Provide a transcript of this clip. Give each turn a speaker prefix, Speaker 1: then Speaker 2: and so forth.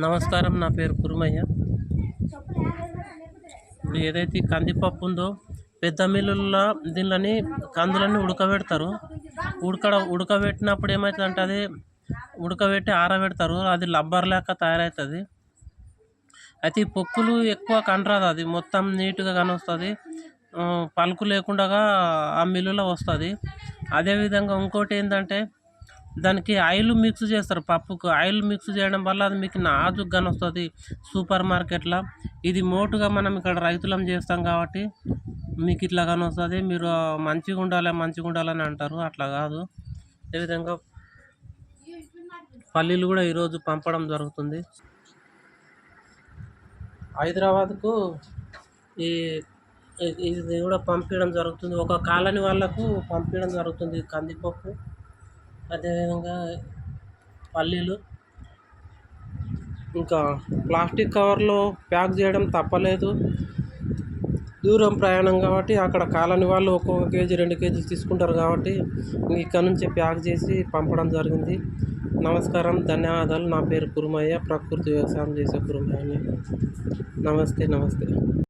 Speaker 1: నమస్కారం నా పేరు కురుమయ్య. ఇప్పుడు ఏదైతే కందిపప్పు ఉందో పెద్ద మిల్లుల్లో దీనిని కందులని ఉడకబెడతారు. ఉడకడ ఉడకబెట్టినప్పుడు ఏమవుతుందంటే అది ఉడకబెట్టి ఆరబెడతారు. అది లబ్బర్ లెక్క తయారవుతుంది. అయితే ఈ పొక్కులు ఎక్కువ కనరాదు అది. మొత్తం నీట్గా కనొస్తుంది. పలుకు లేకుండా ఆ మిల్లులో వస్తుంది. అదేవిధంగా ఇంకోటి ఏంటంటే దానికి ఆయిల్ మిక్స్ చేస్తారు పప్పుకు. ఆయిల్ మిక్స్ చేయడం వల్ల అది మీకు నాజుగ్గా వస్తుంది. సూపర్ మార్కెట్లో. ఇది మోటుగా మనం ఇక్కడ రైతులం చేస్తాం కాబట్టి మీకు ఇట్లా కనొస్తుంది వస్తుంది. మీరు మంచిగా ఉండాలి మంచిగా ఉండాలని అంటారు. అట్లా కాదు. అదేవిధంగా పల్లీలు కూడా ఈరోజు పంపడం జరుగుతుంది. హైదరాబాద్కు ఈ ఇది కూడా పంపించడం జరుగుతుంది. ఒక కాలనీ వాళ్ళకు పంపించడం జరుగుతుంది. కందిపప్పు. అదేవిధంగా పల్లీలు. ఇంకా ప్లాస్టిక్ కవర్లో ప్యాక్ చేయడం తప్పలేదు. దూరం ప్రయాణం కాబట్టి అక్కడ కాలని వాళ్ళు ఒక్కొక్క కేజీ రెండు కేజీలు తీసుకుంటారు కాబట్టి ఇక్కడ నుంచి ప్యాక్ చేసి పంపడం జరిగింది. నమస్కారం ధన్యవాదాలు. నా పేరు కురుమయ్య. ప్రకృతి వ్యవసాయం చేసే కురుమయ్యని నమస్తే నమస్తే.